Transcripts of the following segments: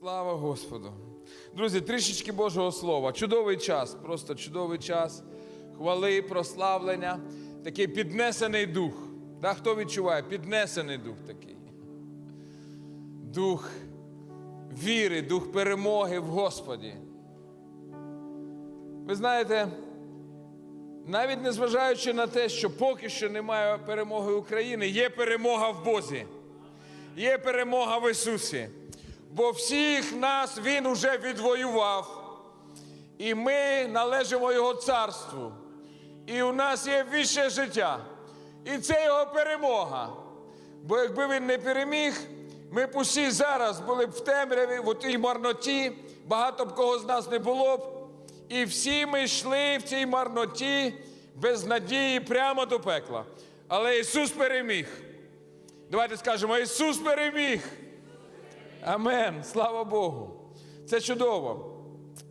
Слава Господу. Друзі, трішечки Божого Слова. Чудовий час, просто чудовий час. Хвали, прославлення, такий піднесений дух. Да, хто відчуває? Піднесений дух такий. Дух віри, дух перемоги в Господі. Ви знаєте, навіть незважаючи на те, що поки що немає перемоги України, є перемога в Бозі. Є перемога в Ісусі. Бо всіх нас Він уже відвоював. І ми належимо Його царству. І у нас є віще життя. І це Його перемога. Бо якби він не переміг, ми б усі зараз були б в темряві, в тій марноті, багато б кого з нас не було б. І всі ми йшли в цій марноті без надії прямо до пекла. Але Ісус переміг. Давайте скажемо: Ісус переміг. Амен. Слава Богу. Це чудово.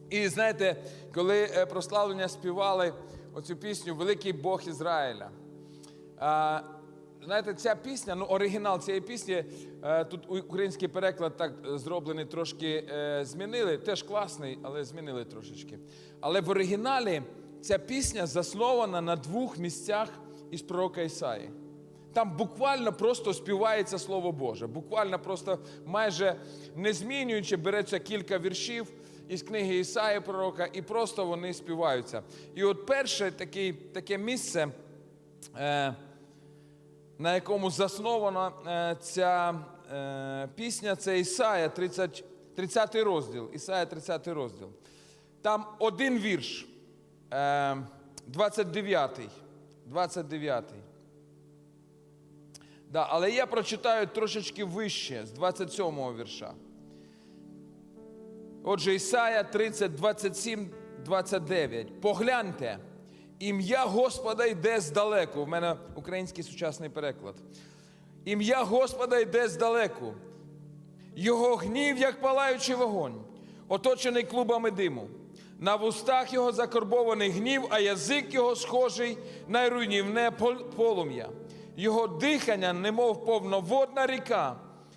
І знаєте, коли е, прославлення співали оцю пісню Великий Бог Ізраїля. А, знаєте, ця пісня, ну оригінал цієї пісні, е, тут український переклад так е, зроблений, трошки змінили. Теж класний, але змінили трошечки. Але в оригіналі ця пісня заснована на двох місцях із пророка Ісаї. Там буквально просто співається Слово Боже. Буквально просто майже не змінюючи, береться кілька віршів із книги Ісаї пророка, і просто вони співаються. І от перше таке, таке місце, е, на якому заснована е, ця е, пісня, це Ісая, 30, 30 розділ. Ісая 30 розділ. Там один вірш, е, 29. 29. Да, але я прочитаю трошечки вище з 27-го вірша. Отже, Ісая 30, 27, 29. Погляньте, ім'я Господа йде здалеку. В мене український сучасний переклад. Ім'я Господа йде здалеку. Його гнів, як палаючий вогонь, оточений клубами диму. На вустах його закорбований гнів, а язик його схожий на руйнівне полум'я. Його дихання, немов повноводна ріка,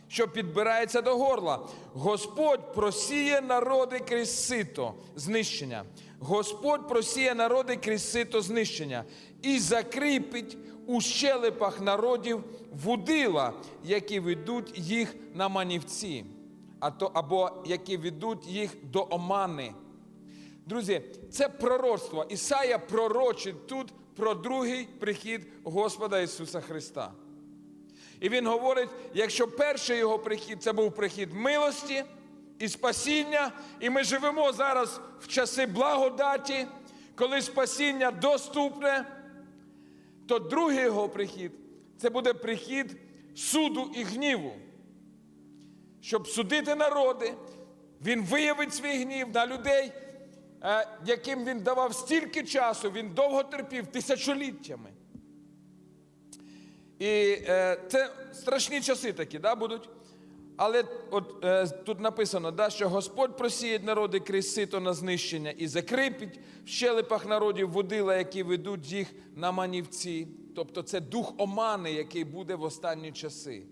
що підбирається до горла. Господь просіє народи крізь сито знищення. Господь просіє народи крізь сито знищення і закріпить у щелепах народів вудила, які ведуть їх на манівці, або які ведуть їх до омани. Друзі, це пророцтво. Ісая пророчить тут про другий прихід Господа Ісуса Христа. І Він говорить, якщо перший його прихід це був прихід милості і спасіння, і ми живемо зараз в часи благодаті, коли спасіння доступне, то другий його прихід це буде прихід суду і гніву. Щоб судити народи, він виявить свій гнів на людей, яким він давав стільки часу, він довго терпів тисячоліттями. І е, це страшні часи такі да, будуть. Але от е, тут написано, да, що Господь просіє народи крізь сито на знищення і закріпить в щелепах народів водила, які ведуть їх на манівці. Тобто це дух омани, який буде в останні часи,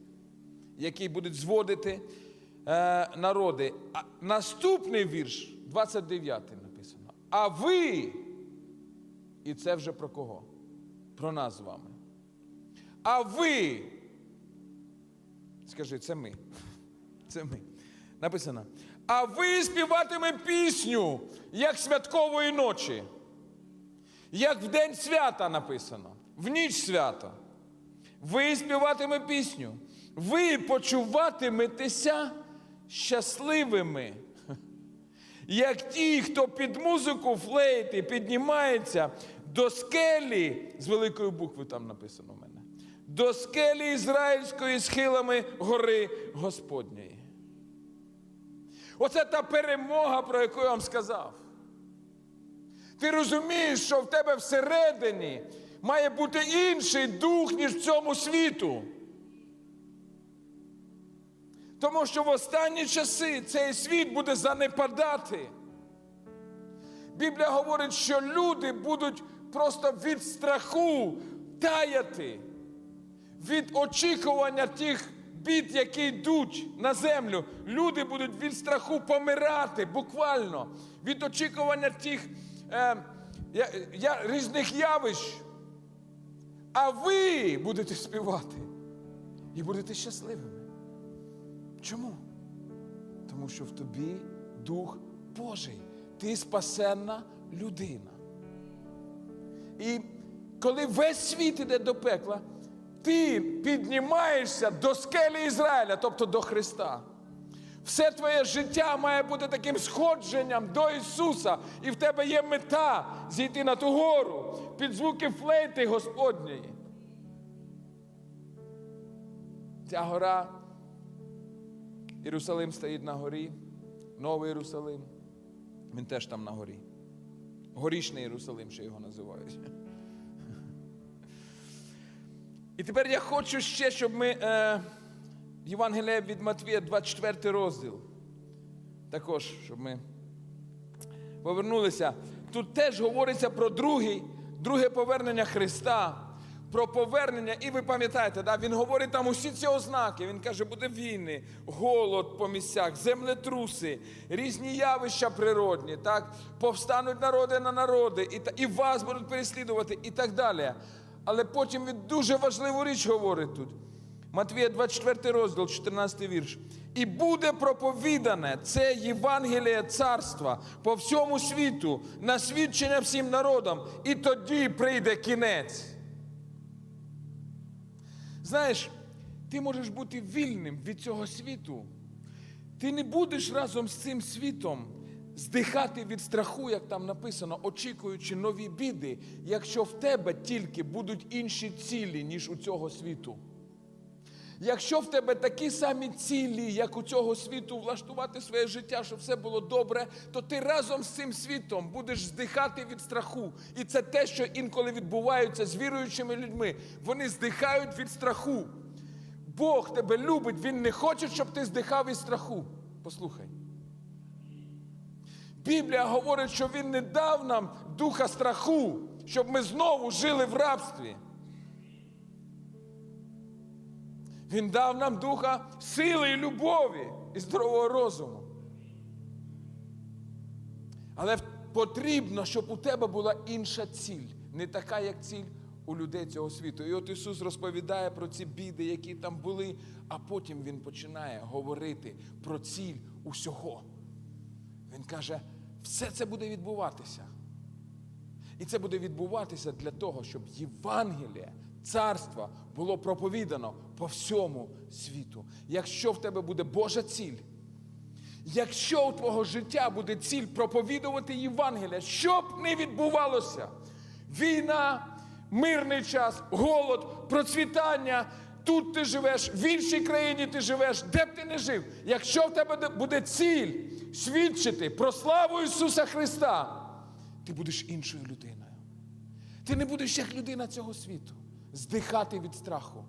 який буде зводити е, народи. А наступний вірш, 29 написано. А ви, і це вже про кого? Про нас з вами. А ви, скажи, це ми. Це ми. Написано. А ви співатиме пісню, як святкової ночі. Як в день свята написано, в ніч свято. Ви співатиме пісню. Ви почуватиметеся щасливими. Як ті, хто під музику флейти піднімається до скелі, з великої букви там написано в мене, до скелі Ізраїльської схилами гори Господньої. Оце та перемога, про яку я вам сказав. Ти розумієш, що в тебе всередині має бути інший дух, ніж в цьому світу. Тому що в останні часи цей світ буде занепадати. Біблія говорить, що люди будуть просто від страху таяти, від очікування тих бід, які йдуть на землю, люди будуть від страху помирати буквально від очікування тих е, я, різних явищ. А ви будете співати і будете щасливими. Чому? Тому що в тобі Дух Божий, ти спасенна людина. І коли весь світ іде до пекла, ти піднімаєшся до скелі Ізраїля, тобто до Христа. Все твоє життя має бути таким сходженням до Ісуса, і в тебе є мета зійти на ту гору під звуки флейти Господньої. Ця гора, Єрусалим стоїть на горі, Новий Єрусалим. Він теж там на горі. Горішний Єрусалим, ще його називають. І тепер я хочу ще, щоб ми е, Євангелія від Матвія, 24 розділ. Також, щоб ми повернулися. Тут теж говориться про другий, друге повернення Христа, про повернення, і ви пам'ятаєте, да? він говорить там усі ці ознаки. Він каже, буде війни, голод по місцях, землетруси, різні явища природні, так? повстануть народи на народи, і, і вас будуть переслідувати, і так далі. Але потім він дуже важливу річ говорить тут. Матвія 24 розділ, 14 вірш. І буде проповідане це Євангеліє царства по всьому світу, на свідчення всім народам, і тоді прийде кінець. Знаєш, ти можеш бути вільним від цього світу. Ти не будеш разом з цим світом здихати від страху, як там написано, очікуючи нові біди, якщо в тебе тільки будуть інші цілі, ніж у цього світу. Якщо в тебе такі самі цілі, як у цього світу, влаштувати своє життя, щоб все було добре, то ти разом з цим світом будеш здихати від страху. І це те, що інколи відбувається з віруючими людьми. Вони здихають від страху. Бог тебе любить, Він не хоче, щоб ти здихав від страху. Послухай. Біблія говорить, що Він не дав нам духа страху, щоб ми знову жили в рабстві. Він дав нам духа сили і любові і здорового розуму. Але потрібно, щоб у тебе була інша ціль, не така, як ціль у людей цього світу. І от Ісус розповідає про ці біди, які там були, а потім Він починає говорити про ціль усього. Він каже, все це буде відбуватися. І це буде відбуватися для того, щоб Євангеліє, царство було проповідано по всьому світу. Якщо в тебе буде Божа ціль, якщо у твого життя буде ціль проповідувати Євангелія, що б не відбувалося, війна, мирний час, голод, процвітання. Тут ти живеш, в іншій країні ти живеш, де б ти не жив. Якщо в тебе буде ціль свідчити про славу Ісуса Христа, ти будеш іншою людиною. Ти не будеш як людина цього світу, здихати від страху.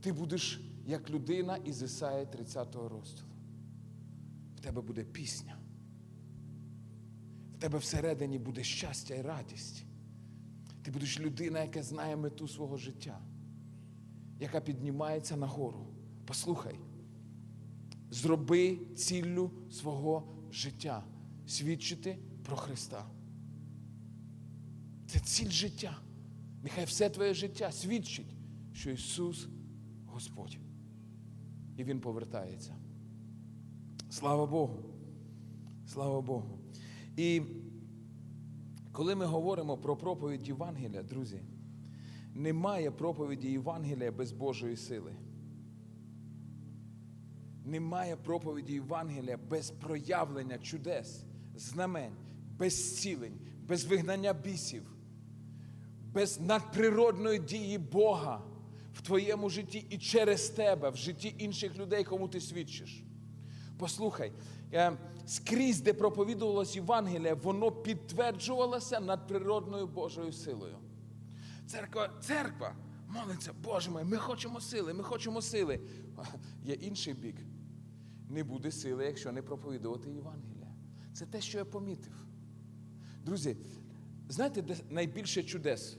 Ти будеш як людина із Ісаї 30 розділу. В тебе буде пісня. В тебе всередині буде щастя і радість. Ти будеш людина, яка знає мету свого життя, яка піднімається нагору. Послухай, зроби ціллю свого життя свідчити про Христа. Це ціль життя. Нехай все твоє життя свідчить, що Ісус Господь. І Він повертається. Слава Богу. Слава Богу. І коли ми говоримо про проповідь Євангелія, друзі, немає проповіді Євангелія без Божої сили. Немає проповіді Євангелія без проявлення чудес, знамень, без зцілень, без вигнання бісів, без надприродної дії Бога в твоєму житті і через тебе, в житті інших людей, кому ти свідчиш. Послухай, е, скрізь, де проповідувалось Євангелія, воно підтверджувалося надприродною Божою силою. Церква, церква молиться, Боже мой, ми хочемо сили, ми хочемо сили. Є інший бік. Не буде сили, якщо не проповідувати Євангелія. Це те, що я помітив. Друзі, знаєте, де найбільше чудес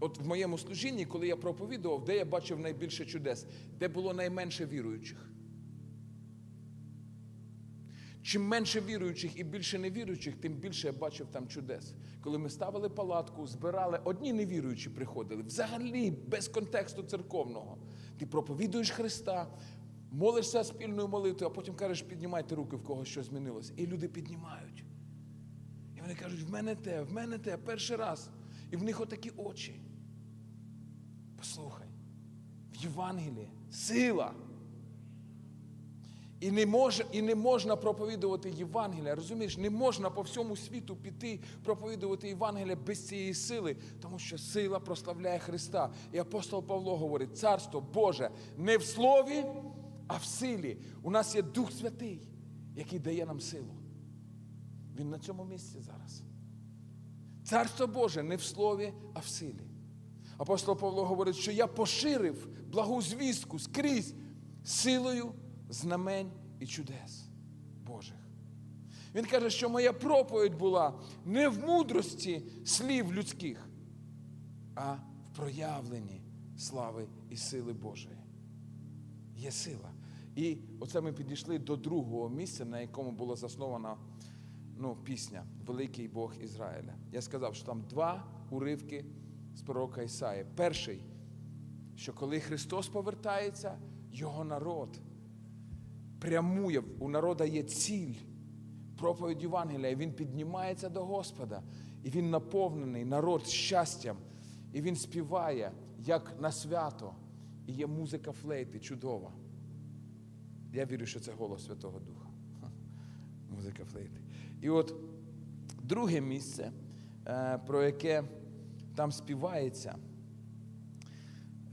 от в моєму служінні, коли я проповідував, де я бачив найбільше чудес, де було найменше віруючих. Чим менше віруючих і більше невіруючих, тим більше я бачив там чудес. Коли ми ставили палатку, збирали, одні невіруючі приходили, взагалі без контексту церковного. Ти проповідуєш Христа, молишся спільною молитвою, а потім кажеш, піднімайте руки, в кого що змінилося. І люди піднімають. Вони кажуть, в мене те, в мене те, перший раз. І в них отакі очі. Послухай, в Євангелії сила. І не, може, і не можна проповідувати Євангелія. Розумієш, не можна по всьому світу піти проповідувати Євангелія без цієї сили, тому що сила прославляє Христа. І апостол Павло говорить: Царство Боже не в слові, а в силі. У нас є Дух Святий, який дає нам силу. Він на цьому місці зараз. Царство Боже не в слові, а в силі. Апостол Павло говорить, що я поширив благу звістку скрізь силою знамень і чудес Божих. Він каже, що моя проповідь була не в мудрості слів людських, а в проявленні слави і сили Божої. Є сила. І оце ми підійшли до другого місця, на якому була заснована ну, пісня Великий Бог Ізраїля. Я сказав, що там два уривки з пророка Ісаї. Перший, що коли Христос повертається, його народ прямує, у народа є ціль, проповідь Євангелія, і він піднімається до Господа, і він наповнений народ щастям, і він співає, як на свято, і є музика флейти чудова. Я вірю, що це голос Святого Духа. Музика флейти. І от друге місце, е, про яке там співається,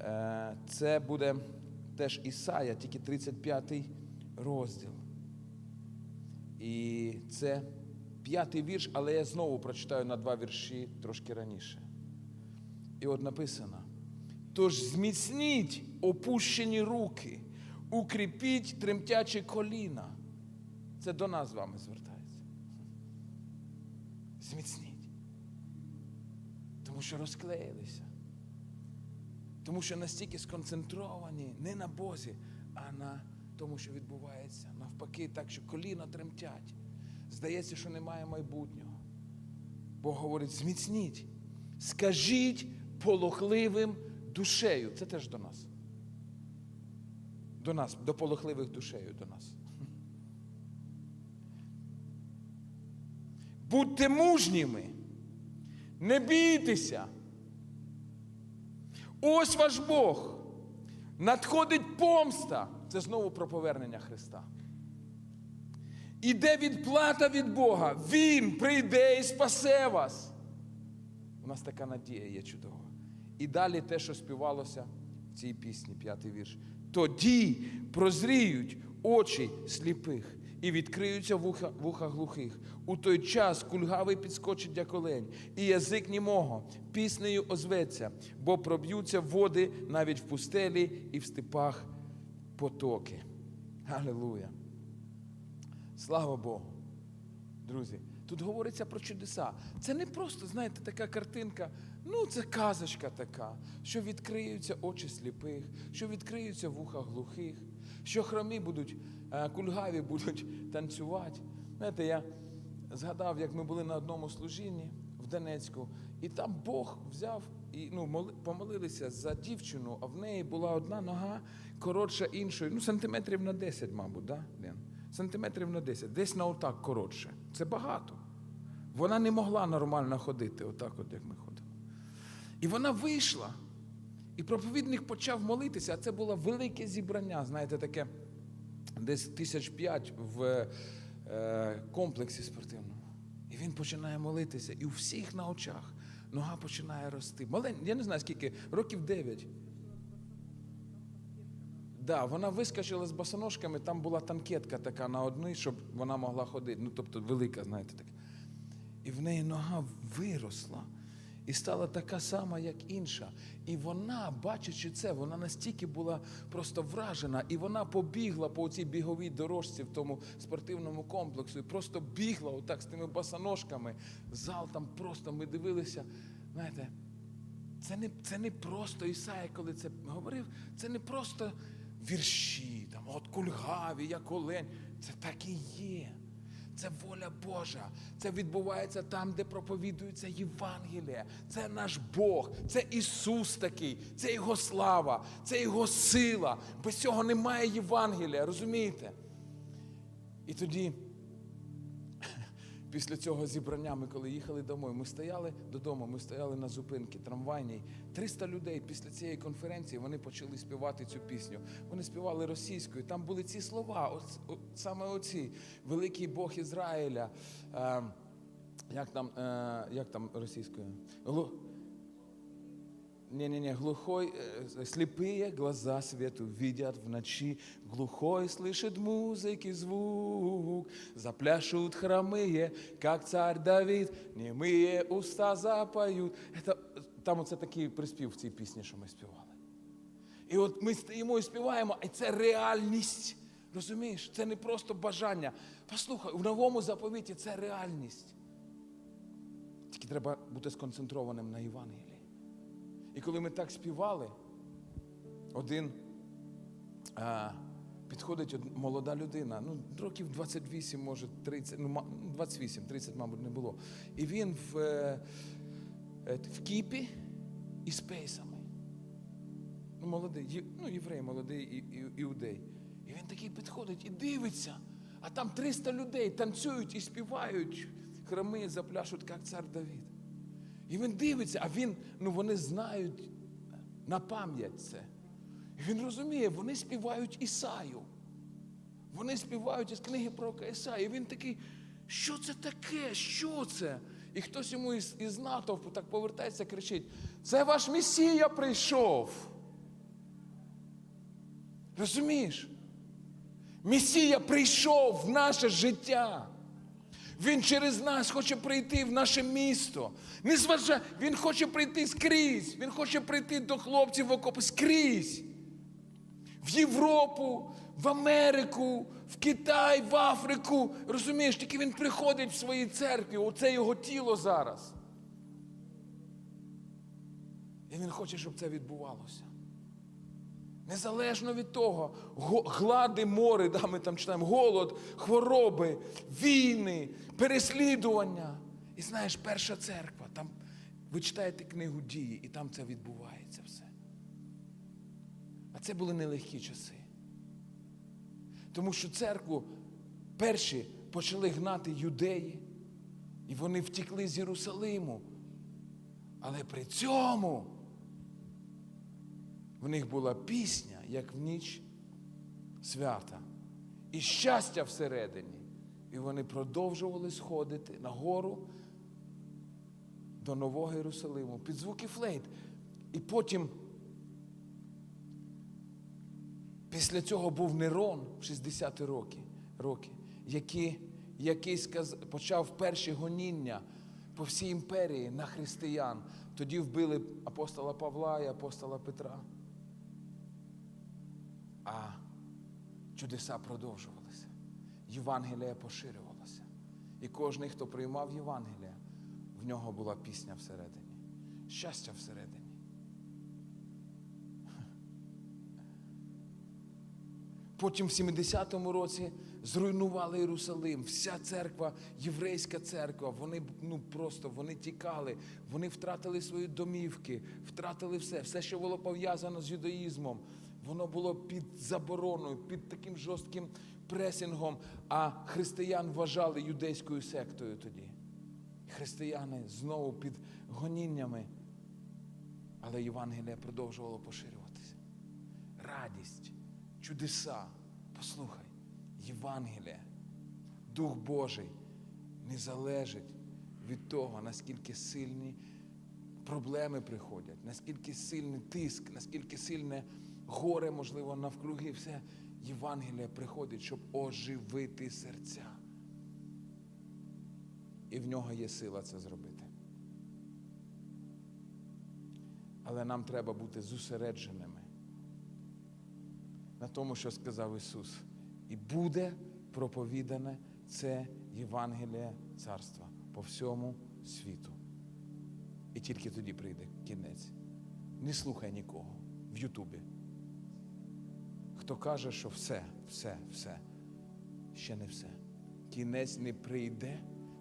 е, це буде теж Ісая, тільки 35 розділ. І це п'ятий вірш, але я знову прочитаю на два вірші трошки раніше. І от написано: тож зміцніть опущені руки, укріпіть тремтячі коліна. Це до нас з вами звертається. Зміцніть. Тому що розклеїлися. Тому що настільки сконцентровані не на Бозі, а на тому, що відбувається. Навпаки, так, що коліна тремтять. Здається, що немає майбутнього. Бог говорить: зміцніть, скажіть полохливим душею. Це теж до нас. До нас, до полохливих душею до нас. Будьте мужніми, не бійтеся. Ось ваш Бог. Надходить помста. Це знову про повернення Христа. Іде відплата від Бога. Він прийде і спасе вас. У нас така надія є чудова. І далі те, що співалося в цій пісні, п'ятий вірш. Тоді прозріють очі сліпих і відкриються вуха, вуха глухих. У той час кульгавий підскочить дяколень, і язик німого піснею озветься, бо проб'ються води навіть в пустелі і в степах потоки. Аллилуйя. Слава Богу. Друзі, тут говориться про чудеса. Це не просто, знаєте, така картинка, ну це казочка така, що відкриються очі сліпих, що відкриються вуха глухих, що хромі будуть, е, кульгаві будуть танцювати. Знаєте, я згадав, як ми були на одному служінні в Донецьку, і там Бог взяв і ну, помолилися за дівчину, а в неї була одна нога коротша іншої, ну, сантиметрів на 10, мабуть, да, Лен? Сантиметрів на 10, десь на отак коротше. Це багато. Вона не могла нормально ходити, отак, от як ми ходимо. І вона вийшла, і проповідник почав молитися, а це було велике зібрання, знаєте, таке десь тисяч п'ять в е, комплексі спортивному. І він починає молитися, і у всіх на очах нога починає рости. Малень, я не знаю скільки, років дев'ять. Да, вона вискочила з босоножками, там була танкетка така на одній, щоб вона могла ходити. Ну, тобто велика, знаєте, така. І в неї нога виросла і стала така сама, як інша. І вона, бачачи це, вона настільки була просто вражена, і вона побігла по цій біговій дорожці в тому спортивному комплексу, і просто бігла отак з тими босоножками. Зал там просто ми дивилися, знаєте, це не, це не просто Ісая, коли це говорив, це не просто вірші, там, от кульгаві, як олень. Це так і є. Це воля Божа. Це відбувається там, де проповідується Євангелія. Це наш Бог, це Ісус такий, це Його слава, це Його сила. Без цього немає Євангелія, розумієте? І тоді, після цього зібрання, ми коли їхали домой, ми стояли додому, ми стояли на зупинці трамвайній. 300 людей після цієї конференції вони почали співати цю пісню. Вони співали російською. Там були ці слова, оц- о- саме оці великий Бог Ізраїля. Е, як там, е, як там російською? Глу... Не-не-не, глухой, э, слепые глаза свету видят в ночи, глухой слышит музыки звук, запляшут хромые, как царь Давид, немые уста запоют. Это, там оце такий приспів в цій пісні, що ми співали. І от ми стоїмо і співаємо, і це реальність. Розумієш? Це не просто бажання. Послухай, в новому заповіті це реальність. Тільки треба бути сконцентрованим на Євангелії. І коли ми так співали, один а, підходить од- молода людина, ну, років 28, може 30, ну, ма- 28, 30, мабуть, не було. І він в, е, е, в кіпі і з пейсами. Ну, молодий, ну, єврей, молодий і, і, іудей. І він такий підходить і дивиться, а там 300 людей танцюють і співають, храми запляшуть, як цар Давид. І він дивиться, а він, ну вони знають на пам'ять це. І він розуміє, вони співають Ісаю. Вони співають із книги про Ісаю. І він такий, що це таке? Що це? І хтось йому із, із натовпу так повертається, кричить: це ваш Месія прийшов. Розумієш? Месія прийшов в наше життя. Він через нас хоче прийти в наше місто. Незважа... Він хоче прийти скрізь. Він хоче прийти до хлопців в окопи скрізь. В Європу, в Америку, в Китай, в Африку. Розумієш, тільки він приходить в своїй церкві, оце його тіло зараз. І він хоче, щоб це відбувалося. Незалежно від того, глади море, да, ми там читаємо, голод, хвороби, війни, переслідування. І знаєш, перша церква, там ви читаєте книгу дії, і там це відбувається все. А це були нелегкі часи. Тому що церкву перші почали гнати юдеї, і вони втікли з Єрусалиму. Але при цьому в них була пісня, як в ніч свята, і щастя всередині. І вони продовжували сходити на гору до Нового Єрусалиму під звуки флейт. І потім, після цього був Нерон в 60-ті роки, роки який, який сказ, почав перші гоніння по всій імперії на християн. Тоді вбили апостола Павла і апостола Петра. А чудеса продовжувалися. Євангелія поширювалася. І кожен, хто приймав Євангелія, в нього була пісня всередині, щастя всередині. Потім в 70-му році зруйнували Єрусалим. Вся церква, єврейська церква, вони ну просто вони тікали, вони втратили свої домівки, втратили все, все, що було пов'язано з юдаїзмом. Воно було під забороною, під таким жорстким пресингом. А християн вважали юдейською сектою тоді. Християни знову під гоніннями. Але Євангелія продовжувало поширюватися. Радість, чудеса. Послухай, Євангелія, Дух Божий не залежить від того, наскільки сильні проблеми приходять, наскільки сильний тиск, наскільки сильне горе, можливо, навкруги. Все Євангелія приходить, щоб оживити серця. І в нього є сила це зробити. Але нам треба бути зосередженими на тому, що сказав Ісус. І буде проповідане це Євангеліє Царства по всьому світу. І тільки тоді прийде кінець. Не слухай нікого в Ютубі. Хто каже, що все, все, все, ще не все. Кінець не прийде,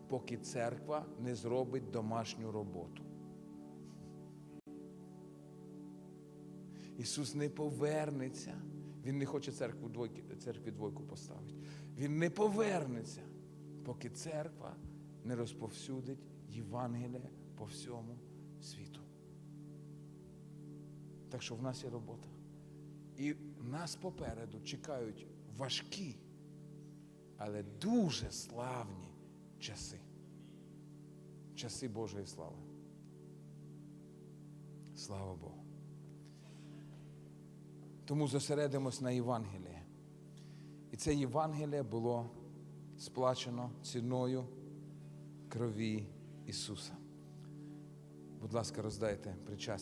поки церква не зробить домашню роботу. Ісус не повернеться. Він не хоче церкву двойки, церкві двойку поставити. Він не повернеться, поки церква не розповсюдить Євангеліє по всьому світу. Так що в нас є робота. І нас попереду чекають важкі, але дуже славні часи. Часи Божої слави. Слава Богу. Тому зосередимось на Євангелії. І це Євангеліє було сплачено ціною крові Ісуса. Будь ласка, роздайте причастя.